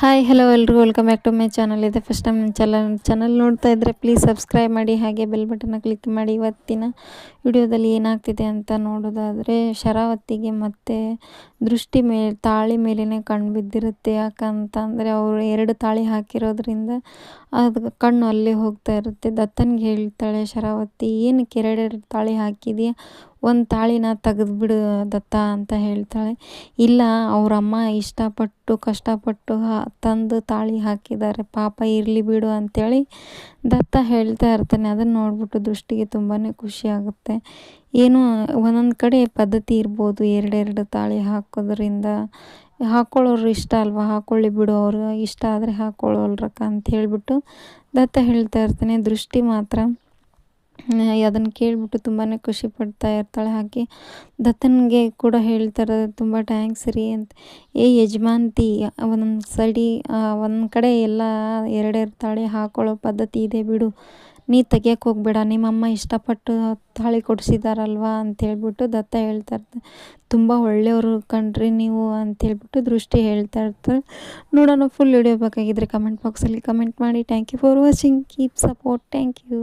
Hi hello ಎಲ್ರಿಗೂ welcome back to my channel ಇದೆ first time channel channel ನೋಡ್ತಾ ಇದ್ದರೆ ಪ್ಲೀಸ್ ಸಬ್ಸ್ಕ್ರೈಬ್ ಮಾಡಿ, ಹಾಗೆ ಬೆಲ್ ಬಟನ್ನ ಕ್ಲಿಕ್ ಮಾಡಿ. ಇವತ್ತಿನ ವಿಡಿಯೋದಲ್ಲಿ ಏನಾಗ್ತಿದೆ ಅಂತ ನೋಡೋದಾದರೆ, ಶರಾವತಿಗೆ ಮತ್ತೆ ದೃಷ್ಟಿ ಮೇಲೆ ತಾಳಿ ಮೇಲೇ ಕಣ್ಣು ಬಿದ್ದಿರುತ್ತೆ. ಯಾಕಂತಂದರೆ ಅವರು ಎರಡು ತಾಳಿ ಹಾಕಿರೋದ್ರಿಂದ ಅದು ಕಣ್ಣು ಅಲ್ಲೇ ಹೋಗ್ತಾ ಇರುತ್ತೆ. ದತ್ತನಿಗೆ ಹೇಳ್ತಾಳೆ, ಶರಾವತಿ, ಏನಕ್ಕೆ ಎರಡೆರಡು ತಾಳಿ ಹಾಕಿದೆಯಾ? ಒಂದು ತಾಳಿನ ತೆಗೆದ್ಬಿಡು ದತ್ತ ಅಂತ ಹೇಳ್ತಾಳೆ. ಇಲ್ಲ ಅವರಮ್ಮ ಇಷ್ಟಪಟ್ಟು, ಕಷ್ಟಪಟ್ಟು ತಂದು ತಾಳಿ ಹಾಕಿದ್ದಾರೆ. ಪಾಪ ಇರಲಿ ಬಿಡು ಅಂಥೇಳಿ ದತ್ತ ಹೇಳ್ತಾ ಇರ್ತಾನೆ. ಅದನ್ನು ನೋಡ್ಬಿಟ್ಟು ದೃಷ್ಟಿಗೆ ತುಂಬಾ ಖುಷಿ ಆಗುತ್ತೆ. ಏನೋ ಒಂದೊಂದು ಕಡೆ ಪದ್ಧತಿ ಇರ್ಬೋದು. ಎರಡೆರಡು ತಾಳಿ ಹಾಕೋದ್ರಿಂದ ಹಾಕ್ಕೊಳ್ಳೋರು ಇಷ್ಟ ಅಲ್ವಾ? ಹಾಕ್ಕೊಳ್ಳಿ ಬಿಡು, ಅವರು ಇಷ್ಟ ಆದರೆ ಹಾಕ್ಕೊಳ್ಳೋಲ್ರಕ್ಕ ಅಂತ ಹೇಳಿಬಿಟ್ಟು ದತ್ತ ಹೇಳ್ತಾ ಇರ್ತಾನೆ. ದೃಷ್ಟಿ ಮಾತ್ರ ಅದನ್ನು ಕೇಳಿಬಿಟ್ಟು ತುಂಬಾ ಖುಷಿ ಪಡ್ತಾ ಇರ್ತಾಳೆ. ಹಾಗೆ ದತ್ತನಿಗೆ ಕೂಡ ಹೇಳ್ತಾರೆ, ತುಂಬ ಟ್ಯಾಂಕ್ಸ್ ರೀ ಅಂತ. ಏ ಯಜಮಾನ್ತಿ ಒಂದೊಂದು ಸೈಡಿ ಒಂದು ಕಡೆ ಎಲ್ಲ ಎರಡೆರಡು ತಾಳಿ ಹಾಕೊಳ್ಳೋ ಪದ್ಧತಿ ಇದೆ ಬಿಡು. ನೀ ತೆಗಿಯಕ್ಕೆ ಹೋಗ್ಬೇಡ, ನಿಮ್ಮಮ್ಮ ಇಷ್ಟಪಟ್ಟು ತಾಳಿ ಕೊಡಿಸಿದಾರಲ್ವಾ? ಅಂತೇಳ್ಬಿಟ್ಟು ದತ್ತ ಹೇಳ್ತಾ ಇರ್ತಾರೆ ತುಂಬ ಒಳ್ಳೆಯವರು ಕಣ್ರಿ ನೀವು ಅಂತೇಳ್ಬಿಟ್ಟು ದೃಷ್ಟಿ ಹೇಳ್ತಾ ಇರ್ತಾರೆ ನೋಡೋಣ ಫುಲ್ ವಿಡಿಯೋ ಬೇಕಾಗಿದ್ದರೆ ಕಮೆಂಟ್ ಬಾಕ್ಸಲ್ಲಿ ಕಮೆಂಟ್ ಮಾಡಿ. Thank you for watching keep support thank you